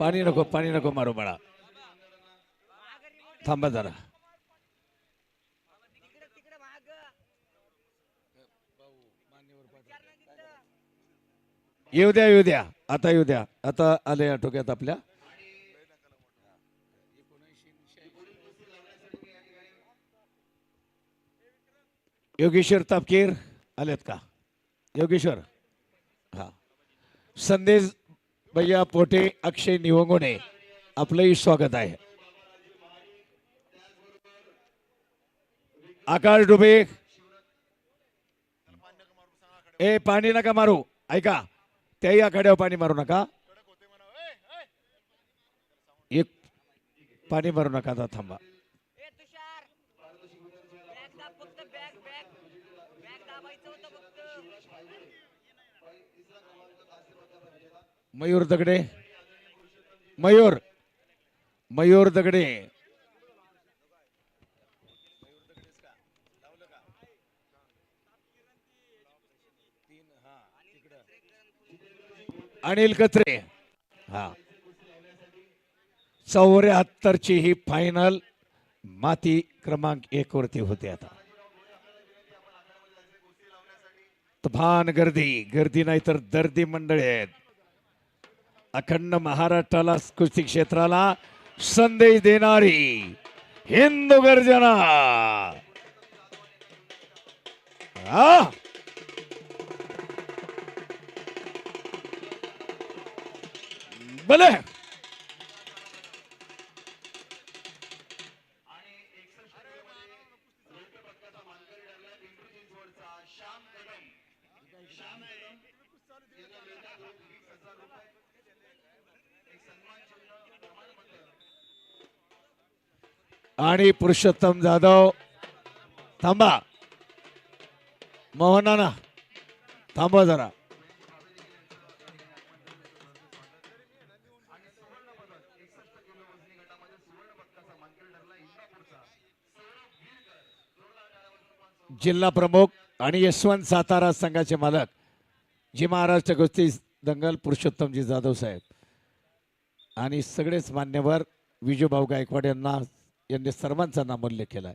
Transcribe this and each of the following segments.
पाणी नको पाणी नको मारू बाळा थांबा जरा येऊ द्या येऊ द्या आता येऊ द्या आता आले आटोक्यात आपल्या योगेश्वर तापकीर आलेत का योगेश्वर हा संदेश भैया पोटे अक्षय निवंगोने आपलंही स्वागत आहे. आकाश डुबे. ए पाणी नका मारू ऐका. त्याही आखाड्यावर पाणी मारू नका. एक पाणी मारू नका आता थांबा. मयूर दगडे. मयूर. मयूर दगडे. अनिल कचरे हा. चौऱ्याहत्तरची ही फायनल माती क्रमांक एक वरती होते आता. तफान गर्दी. गर्दी नाही तर दर्दी मंडळी आहेत. अखंड महाराष्ट्राला कुस्ती क्षेत्राला संदेश देणारी हिंदू गर्जना आ? भले आणि पुरुषोत्तम जाधव. थांबा. मोहनाना थांबा जरा. जिल्हा प्रमुख आणि यशवंत सातारा संघाचे मालक जी महाराष्ट्र कुस्ती दंगल पुरुषोत्तमजी जाधव साहेब. आणि सगळेच मान्यवर विजूभाऊ गायकवाड यांना यांनी सर्वांचा नामोल्लेख केलाय.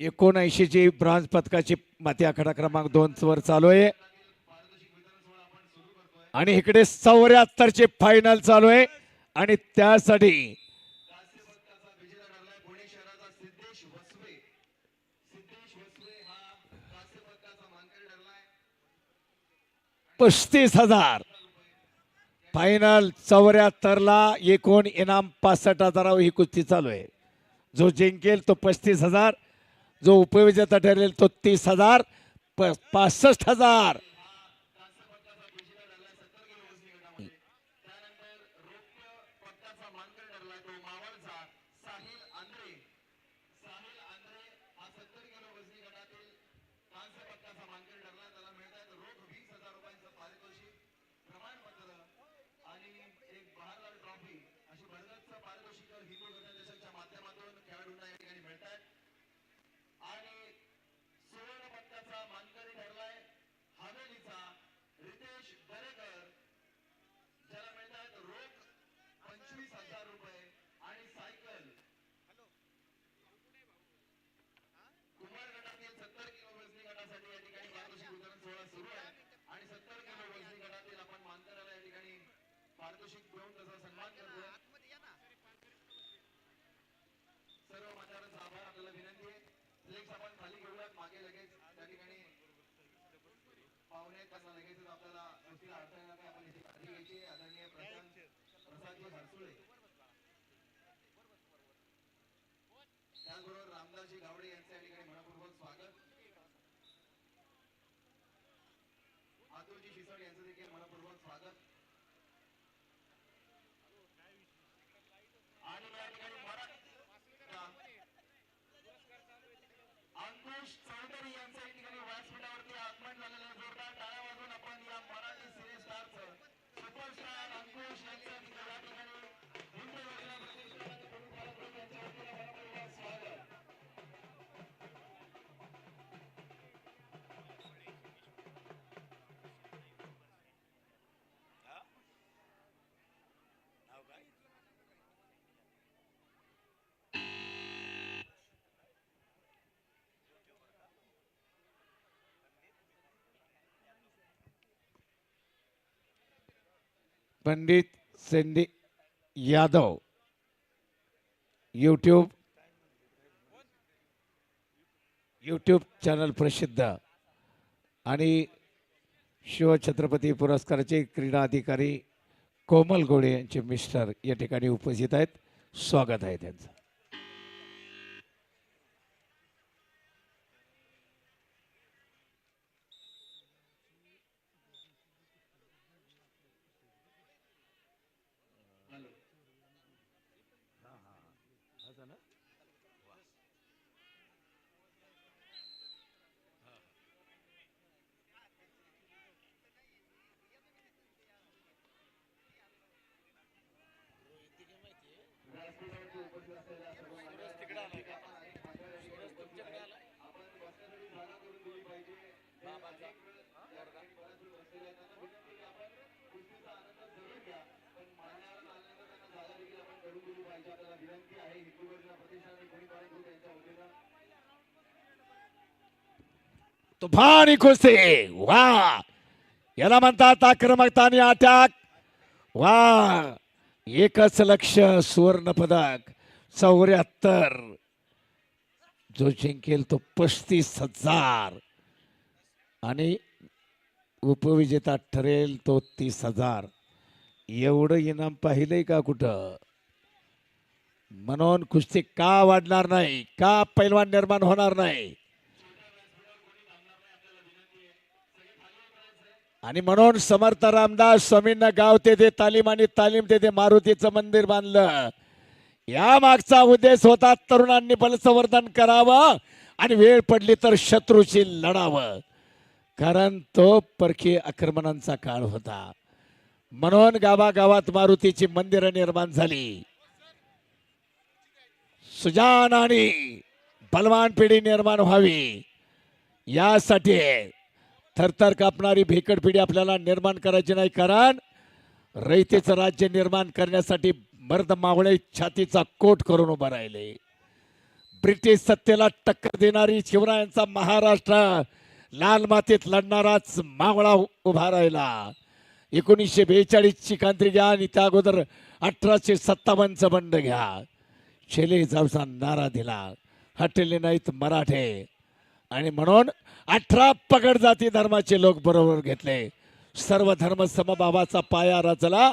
ची ब्रॉन्झ पदकाची माती आखाडा क्रमांक दोन वर चालू आहे. आणि इकडे चौऱ्याहत्तर चे फायनल चालू आहे. आणि त्यासाठी पस्तीस हजार. फायनल चौऱ्याहत्तरला एकूण इनाम पासष्ट हजारावर ही कुस्ती चालू आहे. जो जिंकेल तो पस्तीस हजार. जो उपविजेता ठरेल तो तीस हजार प- पासष्ट हजार. लगेच आपण खाली घेऊयात. मागे लगेच त्या ठिकाणी पाहुणे त्यांना लगेचच आपल्याला गोष्टीला अडथळा नाही आपण इथे काळजी घ्यायची आदरणीय प्रशांत प्रसादजी हरसुळे. त्याचबरोबर रामदासजी गावडे यांचं या ठिकाणी मनपूर्वक स्वागत. आतुरजी शिसड यांचं देखील मनपूर्वक स्वागत. Pandit Sandy Yadav YouTube YouTube channel प्रसिद्ध आणि शिवछत्रपती पुरस्काराचे क्रीडा अधिकारी कोमल गोडे यांचे मिस्टर या ठिकाणी उपस्थित आहेत. स्वागत आहे त्यांचं. तुफानी कुस्ती. वा. याला म्हणतात आक्रमकता आणि अटॅक. वा. एकच लक्ष सुवर्ण पदक चौऱ्याहत्तर. जो जिंकेल तो पस्तीस हजार. आणि उपविजेता ठरेल तो तीस हजार. एवढं इनाम पाहिलंय का कुठं? म्हणून कुस्ती का वाढणार नाही? का पैलवान निर्माण होणार नाही? आणि म्हणून समर्थ रामदास स्वामींना गाव तेथे तालीम आणि तालीम ते मारुतीचं मंदिर बांधलं. या मागचा उद्देश होता तरुणांनी बलसंवर्धन करावं आणि वेळ पडली तर शत्रूशी लढावं. कारण तो परकीय आक्रमणांचा काळ होता. म्हणून गावागावात मारुतीची मंदिरं निर्माण झाली. सुजान आणि बलवान पिढी निर्माण व्हावी. यासाठी थरथर कापणारी भेकड पिढी आपल्याला निर्माण करायची नाही कारण रयतेचं राज्य निर्माण करण्यासाठी भरत मावळे छातीचा कोट करून उभं राहिले. ब्रिटिश सत्तेला टक्कर देणारी शिवरायांचा महाराष्ट्र लाल मातीत लढणाराच मावळा उभा राहिला. एकोणीसशे बेचाळीसची कांत्री घ्या आणि त्या अगोदर अठराशे सत्तावन्नचं बंड घ्या. शेले जाऊचा नारा दिला. हटले नाहीत मराठे. आणि म्हणून अठरा पगड जाती धर्माचे लोक बरोबर घेतले. सर्व धर्म समभावाचा पाया रचला.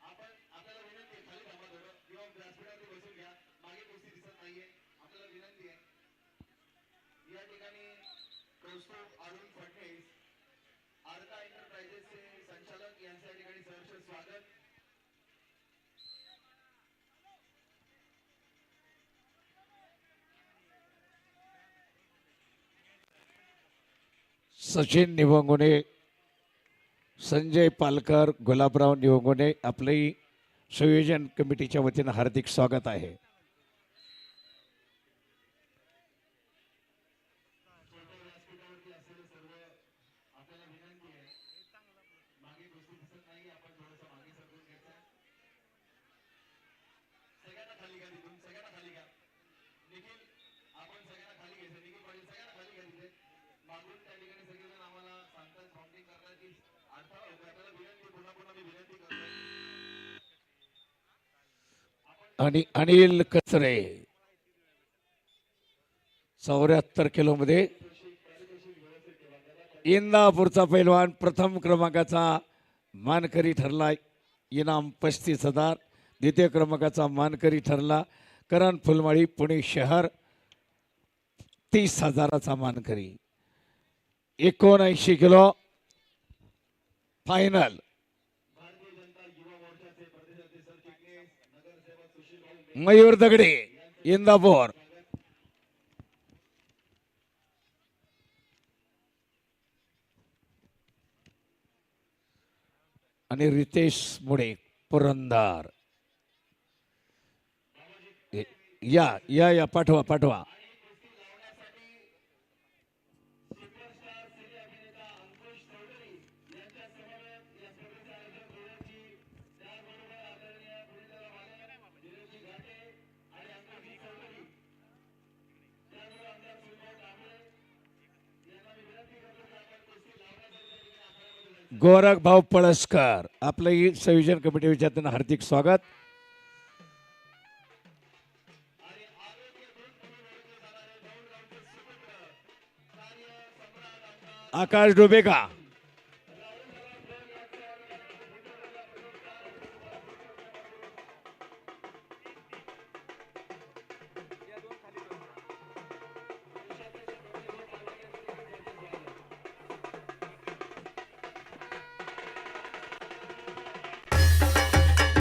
आपण आपल्याला विनंती खाली दवा धर किंवा ग्रासपीठावर बसून घ्या. मागे कोशी दिसत नाहीये. आपल्याला विनंती आहे. या ठिकाणी कौस्तुभ अरुण फडणवीस आरता एंटरप्राइजेसचे संचालक यांचे या ठिकाणी सहर्ष स्वागत सचिन निवंगुने संजय पालकर गुलाबराव निवंगुने आपलंही संयोजन कमिटीच्या वतीनं हार्दिक स्वागत आहे. आणि अनिल कचरे. चौऱ्याहत्तर किलो मध्ये. इंदापूरचा पैलवान प्रथम क्रमांकाचा मानकरी ठरला. इनाम पस्तीस हजार. द्वितीय क्रमांकाचा मानकरी ठरला. करण फुलमाळी पुणे शहर तीस हजाराचा मानकरी. एकोणऐंशी किलो. फायनल. मयूर दगडे इंदापूर आणि रितेश मुळे पुरंदार. या या या पाठवा पाठवा. गोरख भाऊ पळसकर आपलंही संयोजन कमिटी विचारताना हार्दिक स्वागत. आकाश डोबेका